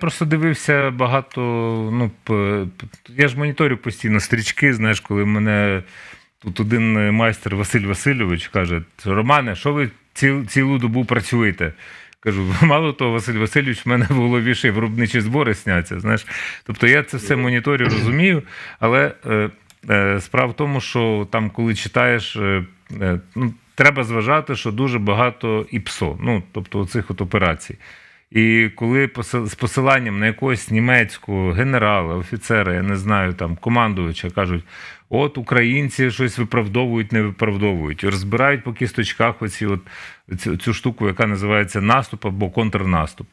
Просто дивився багато. Ну, я ж моніторю постійно стрічки, знаєш, коли мене тут один майстер Василь Васильович каже: Романе, що ви ціл, цілу добу працюєте? Кажу, мало того, Василь Васильович, в мене в голові ще виробничі збори сняться. Знаєш. Тобто я це все моніторю, розумію, але е, е, справа в тому, що там, коли читаєш, е, е, ну, треба зважати, що дуже багато ІПСО, ну, тобто оцих от операцій. І коли з посиланням на якогось німецького генерала, офіцера, я не знаю, там командувача кажуть: от українці щось виправдовують, не виправдовують, розбирають по кісточках оці от, цю штуку, яка називається наступ або контрнаступ.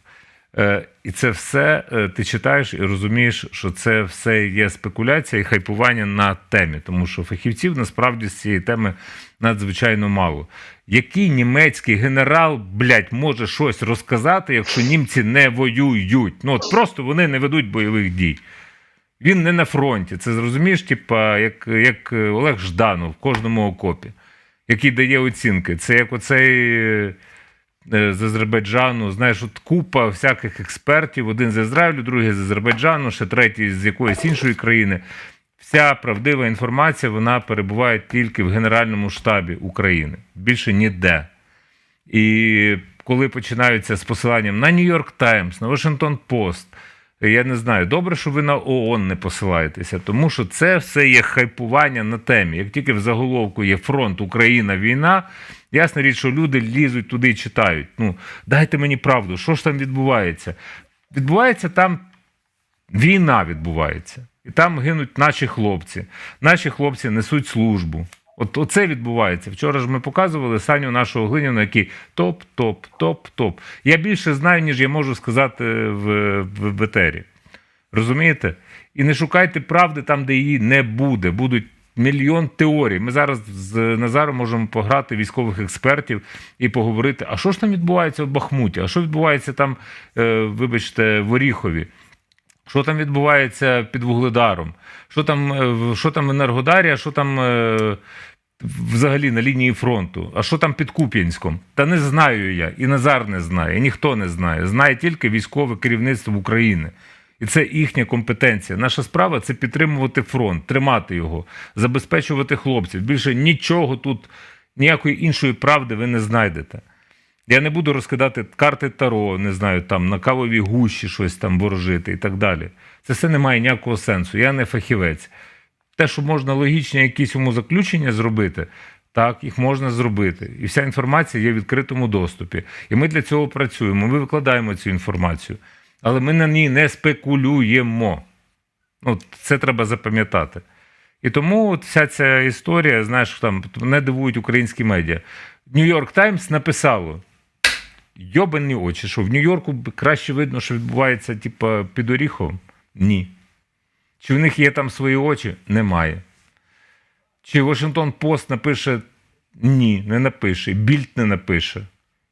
Е, і це все е, ти читаєш і розумієш, що це все є спекуляція і хайпування на темі, тому що фахівців насправді з цієї теми надзвичайно мало. Який німецький генерал, блядь, може щось розказати, якщо німці не воюють? Ну от просто вони не ведуть бойових дій. Він не на фронті. Це зрозумієш, типа, як, як Олег Жданов в кожному окопі, який дає оцінки. Це як оцей е, з Азербайджану, знаєш, от купа всяких експертів, один з Ізраїлю, другий з Азербайджану, ще третій з якоїсь іншої країни. Вся правдива інформація вона перебуває тільки в Генеральному штабі України, більше ніде. І коли починаються з посиланням на Нью-Йорк Таймс, на Вашингтон Пост, я не знаю, добре, що ви на ООН не посилаєтеся, тому що це все є хайпування на темі. Як тільки в заголовку є фронт, Україна, війна, ясна річ, що люди лізуть туди і читають. Ну, дайте мені правду, що ж там відбувається? Відбувається там війна відбувається. І там гинуть наші хлопці. Наші хлопці несуть службу. От оце відбувається. Вчора ж ми показували Саню нашого глиняну, який топ, топ, топ, топ. Я більше знаю, ніж я можу сказати в, в, в. Розумієте? І не шукайте правди там, де її не буде. Будуть мільйон теорій. Ми зараз з Назаром можемо пограти військових експертів і поговорити, а що ж там відбувається в Бахмуті, а що відбувається там, е, вибачте, в Оріхові. Що там відбувається під Вугледаром? Що там, е, що там в Енергодарі, а що там е, взагалі на лінії фронту? А що там під Куп'янськом? Та не знаю я. І Назар не знає, і ніхто не знає. Знає тільки військове керівництво України. І це їхня компетенція. Наша справа це підтримувати фронт, тримати його, забезпечувати хлопців. Більше нічого тут, ніякої іншої правди ви не знайдете. Я не буду розкидати карти Таро, не знаю, там на кавовій гущі щось там ворожити і так далі. Це все не має ніякого сенсу. Я не фахівець. Те, що можна логічні якісь йому заключення зробити, так, їх можна зробити. І вся інформація є в відкритому доступі. І ми для цього працюємо. Ми викладаємо цю інформацію. Але ми на ній не спекулюємо. Ну, це треба запам'ятати. І тому вся ця історія, знаєш, там мене дивують українські медіа. Нью-Йорк Таймс написало: Йобані очі, що в Нью-Йорку краще видно, що відбувається, типа, під Оріховом? Ні. Чи в них є там свої очі? Немає. Чи Вашингтон Пост напише ні, не напише. Більд не напише.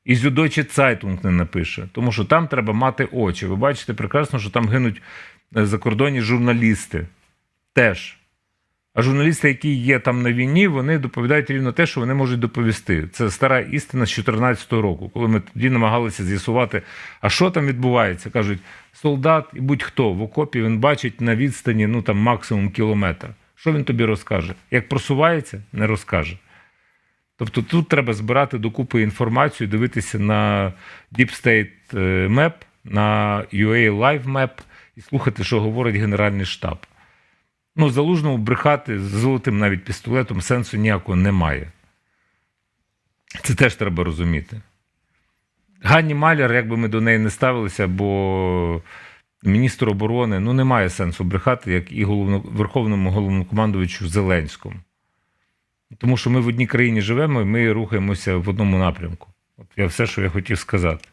І Зюдойче Цайтунг не напише. Тому що там треба мати очі. Ви бачите прекрасно, що там гинуть е, закордонні журналісти. Теж. А журналісти, які є там на війні, вони доповідають рівно те, що вони можуть доповісти. Це стара істина з 2014 року, коли ми тоді намагалися з'ясувати, а що там відбувається. Кажуть, солдат і будь-хто в окопі він бачить на відстані ну там максимум кілометр. Що він тобі розкаже? Як просувається, не розкаже. Тобто тут треба збирати докупи інформацію, дивитися на Deep State е, Map, на UA Live Map і слухати, що говорить Генеральний штаб. Ну, залужному брехати з золотим навіть пістолетом сенсу ніякого немає. Це теж треба розуміти. Ганні Маляр, як би ми до неї не ставилися, бо міністр оборони ну, немає сенсу брехати, як і головно, Верховному головнокомандувачу Зеленському. Тому що ми в одній країні живемо і ми рухаємося в одному напрямку. От я все, що я хотів сказати.